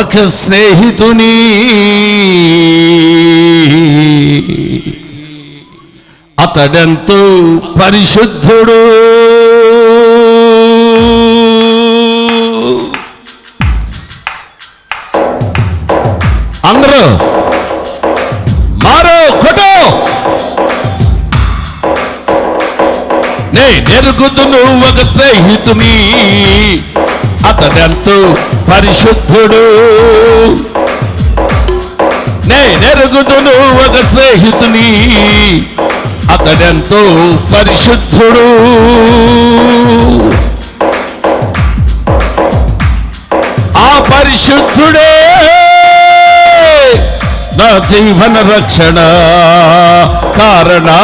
ఒక స్నేహితుని. అతడెంతో పరిశుద్ధుడు. అందరూ మారో కొటో నే నెరుగుతును ఒక స్నేహితుని. అతడెంతో పరిశుద్ధుడు. నేనెరుగుతును ఒక స్నేహితుని అతడెంతో పరిశుద్ధుడు. ఆ పరిశుద్ధుడే నా జీవన రక్షణ కారణభూతుడు.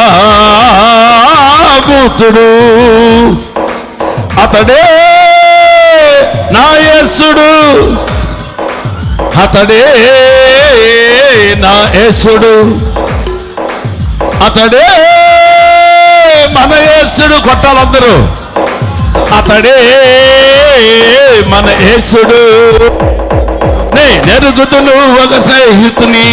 అతడే నా యేసుడు. అతడే నా యేసుడు. అతడే మన యేసుడు కొట్టాలందరూ. అతడే మన యేసుడు. నే నెరుగుతును ఒక స్నేహితుని.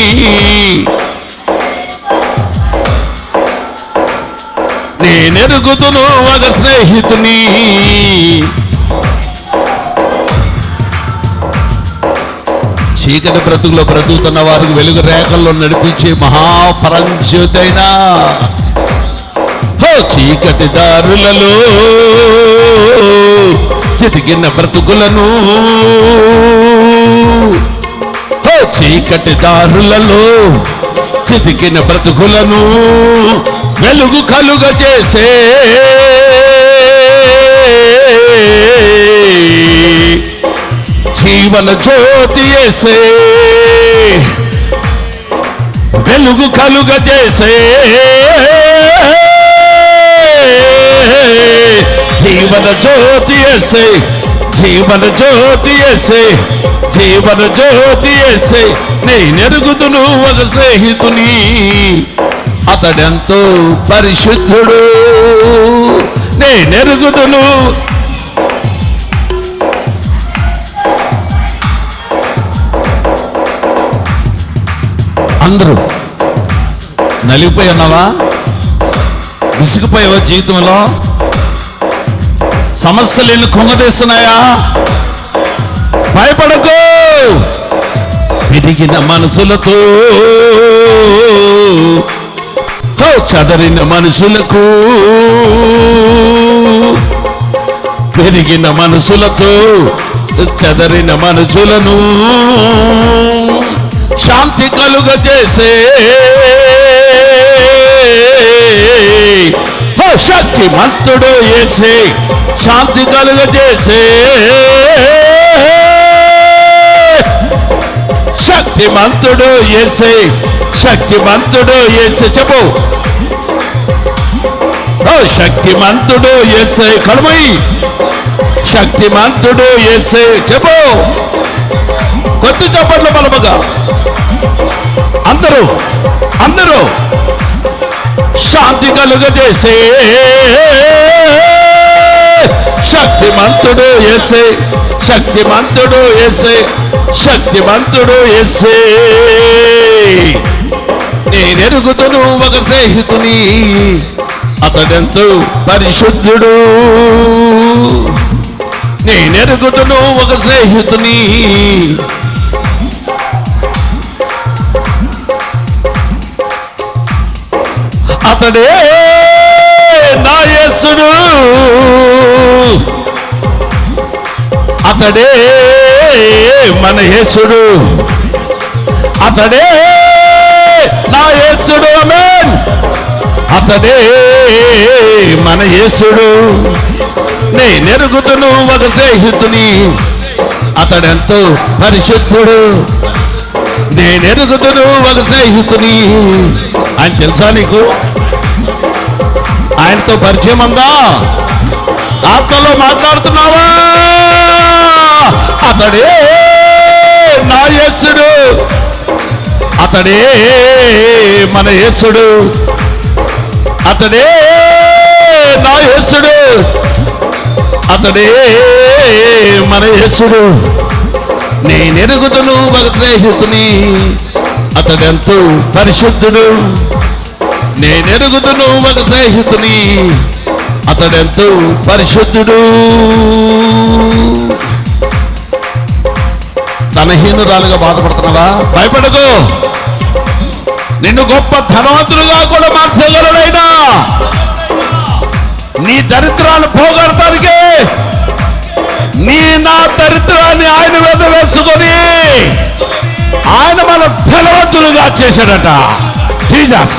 నే నెరుగుతును ఒక స్నేహితుని. చీకటి బ్రతుకులో బ్రతుకుతున్న వారికి వెలుగు రేఖల్లో నడిపించే మహాపరంజ్యోతైనా హో చీకటి దారులలో చితికిన బ్రతుకులను చీకటి దారులలో చితికిన బ్రతుకులను వెలుగు కలుగ చేసే జీవన జ్యోతి వేసే వెలుగు కలుగ చేసే. జీవన జ్యోతి ఎసే జీవన జ్యోతి ఎసే జీవన జ్యోతి ఎసే నేనెరుగుదును ఒక స్నేహితుని. అతడెంతో పరిశుద్ధుడు. నేనెరుగుదును అందరూ నలిగిపోయి ఉన్నావా విసిగిపోయావా జీవితంలో? సమస్యలు ఎన్ని కుంగదీస్తున్నాయా? భయపడకు! పెరిగిన మనసులతో చదరిన మనుషులకు పెరిగిన మనసులతో చదరిన మనుషులను శాంతి కలుగ చేసే శక్తి మంతుడు ఏసే శాంతి కలుగజేసే. శక్తిమంతుడు ఏసే శక్తిమంతుడు ఏసే చెప్పు. శక్తిమంతుడు ఏసే కడుమై శక్తిమంతుడు ఏసే చెప్పు. కొద్ది చప్పట్లు బలముగా అందరూ అందరూ శాంతి కలుగజేసే శక్తిమంతుడు ఏసే శక్తిమంతుడు ఏసే శక్తిమంతుడు ఏసే నేనెరుగుతును ఒక స్నేహితుని అతడెంతో పరిశుద్ధుడు. నేనెరుగుతును ఒక స్నేహితుని అతడే నా యేసుడు. అతడే మన యేసుడు. అతడే నా యేసుడు అమెన్ అతడే మన యేసుడు. నేనెరుగుతును ఒక స్నేహితుని. అతడెంతో పరిశుద్ధుడు. నేనెరుగుతును ఒక స్నేహితుని. ఆయన తెలుసా నీకు? ఆయనతో పరిచయం ఉందా? ఆత్మలో మాట్లాడుతున్నావా? అతడే నా యేసుడు. అతడే మన యేసుడు. అతడే నా యేసుడు. అతడే మన యేసుడు. ఎరుగుతును భగ స్నేహితుని. అతడెంతో పరిశుద్ధుడు. నేనెరుగుదును ఒక స్నేహితుని. అతడెంతో పరిశుద్ధుడు. ధనహీనురాలుగా బాధపడుతున్నావా? భయపడకు. నిన్ను గొప్ప ధనవంతులుగా కూడా మార్చగలడైనా. నీ దరిద్రాలు పోగొడతానికి. నీ నా దరిద్రాన్ని ఆయన మీద వేసుకొని ఆయన మన ధనవంతులుగా చేశాడట. జీజాస్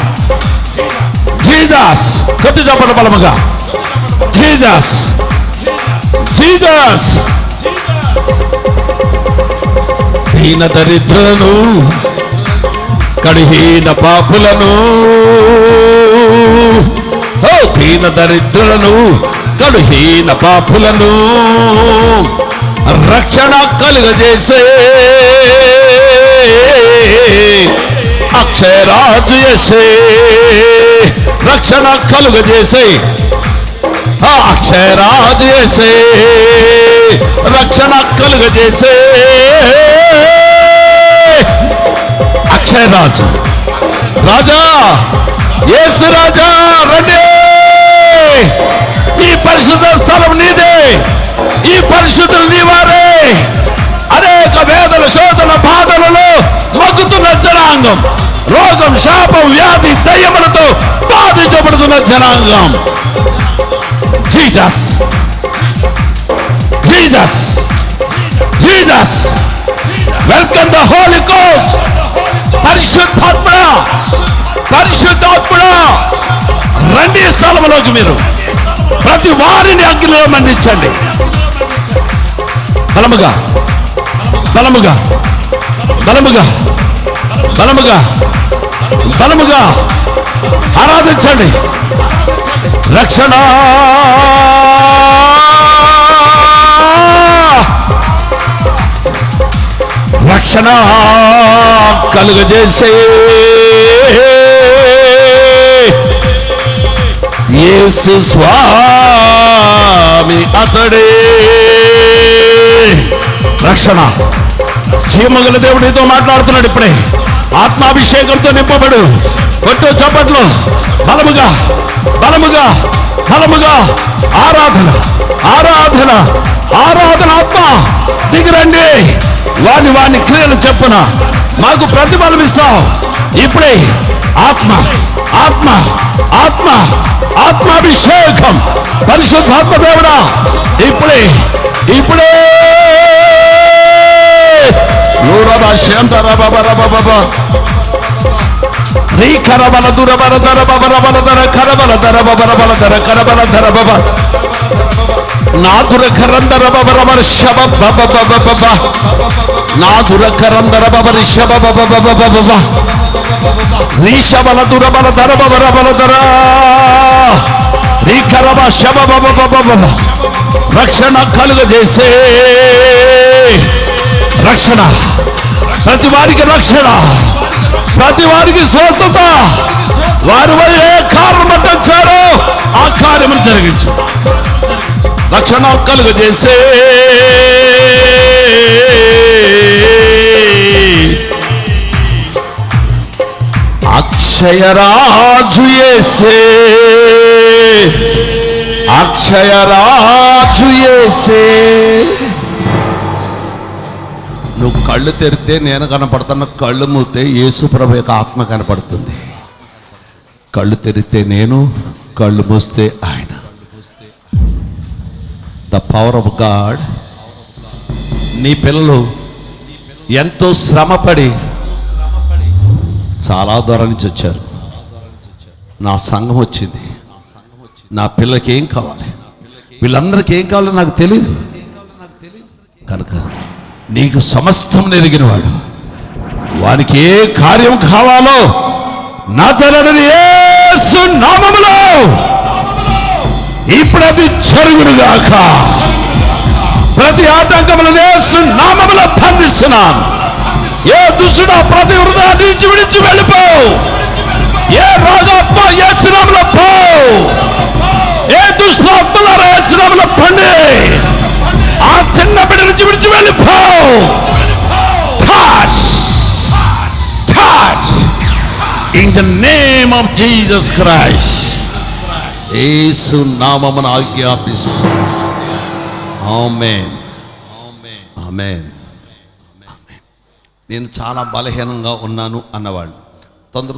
జీజాస్ కొద్ది చెప్పండి బలముగా. జీజాస్ జీజాస్ దీన దరిద్రులను కడిహీన పాపులను ఓ దీన దరిద్రులను కడుహీన పాపులను రక్షణ కలుగజేసే అక్షయరాజు ఎసే రక్షణ కలుగజేసే ఆ అక్షయరాజు ఎసే రక్షణ కలుగజేసే అక్షయరాజు. రాజా ఏసు రాజా రండి. ఈ పరిశుద్ధ స్థలం నీ రోగం శాపం వ్యాధి దయ్యములతో బాధించబడుతున్న జనాంగం. Jesus. Jesus. Jesus. Welcome the holy కోస్. పరిశుద్ధాత్మ. పరిశుద్ధాత్మ రండి స్థలంలోకి మీరు. ప్రతి వారిని అగ్నిలో మండించండి బలముగా. బలముగా. బలముగా. బలముగా. బలముగా ఆరాధించండి. రక్షణ. రక్షణ కలుగజేసే. యేసు స్వామి అతడే. రక్షణ. చీమగల దేవుడితో మాట్లాడుతున్నాడు ఇప్పుడే. ఆత్మాభిషేకంతో నింపబడు. కొట్టు చప్పట్లు. బలముగా బలముగా బలముగా. ఆరాధన ఆరాధన ఆరాధన ఆత్మ. దిగిరండి. వాని వాని క్రియలు చెప్పున మాకు ప్రతిఫలం ఇస్తావు. ఇప్పుడే ఆత్మ ఆత్మ ఆత్మ ఆత్మాభిషేకం. పరిశుద్ధాత్మ దేవుడా ఇప్పుడే ఇప్పుడే. నూరబ శాంతర బబ రబ బబ రీ కరబల దురబల దర బబర బల దర కరబల దర బబర బల దర కరబల దర బబ నాదుర కరందర బబర బర శబ బబ బబ బబ నాదుర కరందర బబరి శబ బబ బబ బబ బబ రీషబల దురబల దర బబర బల దర రీ కరబ శబ బబ బబ బబ రక్షణ కలుగజేసే. రక్షణ ప్రతి వారికి రక్షణ ప్రతి వారికి స్వస్థత. వారి వారు ఏ కారణం పట్టించారో ఆ కార్యము జరిగించు. రక్షణ కలుగజేసే. అక్షయరాజు యేసే అక్షయరాజు యేసే నువ్వు కళ్ళు తెరితే నేను కనపడుతున్న కళ్ళు మూతే యేసుప్రభు యొక్క ఆత్మ కనపడుతుంది. కళ్ళు తెరితే నేను కళ్ళు మూస్తే ఆయన. ద పవర్ ఆఫ్ గాడ్ నీ పిల్లలు ఎంతో శ్రమపడి చాలా దూరం నుంచి వచ్చారు. నా సంఘం వచ్చింది. నా పిల్లకి ఏం కావాలి? వీళ్ళందరికీ ఏం కావాలో నాకు తెలియదు కనుక నీకు సమస్తం నెరిగినవాడు వానికి ఏ కార్యం కావాలో నా తనని యేసు నామములో. ఇప్పుడు అది జరుగునుగాక ప్రతి ఆటంకములను యేసు నామములో బంధిస్తున్నాను. ఏ దుష్టుడు ప్రతి హృదయ నుంచి విడిచి వెళ్ళిపో. ఏ రాజాత్మ ఏ చిరంలో పో. ఏ దుష్టాత్మల ఏసునామలో పండి. ఆ చిన్న బిడ్డ నుంచి విడిచి వెళ్ళిపో. In the name of Jesus Christ Yesu నామమును ఆజ్ఞాపిస్తుంది ఆమెన్ నేను చాలా బలహీనంగా ఉన్నాను అన్నవాళ్ళు. తొందర